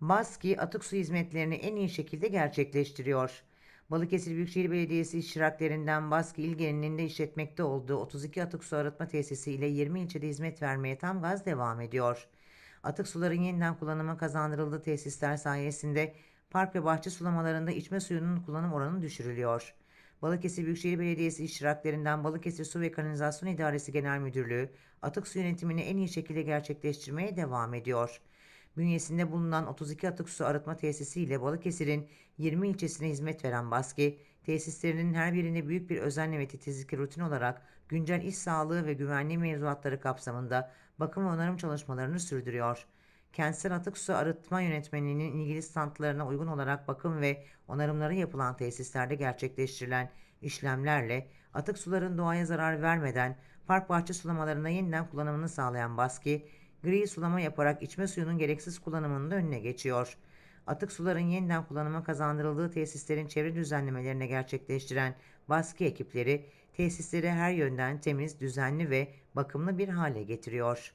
BASKİ atık su hizmetlerini en iyi şekilde gerçekleştiriyor. Balıkesir Büyükşehir Belediyesi iştiraklerinden BASKİ İl genelinde işletmekte olduğu 32 atık su arıtma tesisi ile 20 ilçede hizmet vermeye tam gaz devam ediyor. Atık suların yeniden kullanıma kazandırıldığı tesisler sayesinde park ve bahçe sulamalarında içme suyunun kullanım oranı düşürülüyor. Balıkesir Büyükşehir Belediyesi iştiraklerinden Balıkesir Su ve Kanalizasyon İdaresi Genel Müdürlüğü atık su yönetimini en iyi şekilde gerçekleştirmeye devam ediyor. Bünyesinde bulunan 32 atık su arıtma tesisi ile Balıkesir'in 20 ilçesine hizmet veren BASKİ, tesislerinin her birinde büyük bir özenle ve titizlikle rutin olarak güncel iş sağlığı ve güvenliği mevzuatları kapsamında bakım ve onarım çalışmalarını sürdürüyor. Kentsel atık su arıtma yönetmeliğinin ilgili standlarına uygun olarak bakım ve onarımları yapılan tesislerde gerçekleştirilen işlemlerle atık suların doğaya zarar vermeden park bahçe sulamalarına yeniden kullanımını sağlayan BASKİ, gri sulama yaparak içme suyunun gereksiz kullanımının da önüne geçiyor. Atık suların yeniden kullanıma kazandırıldığı tesislerin çevre düzenlemelerini gerçekleştiren BASKİ ekipleri tesisleri her yönden temiz, düzenli ve bakımlı bir hale getiriyor.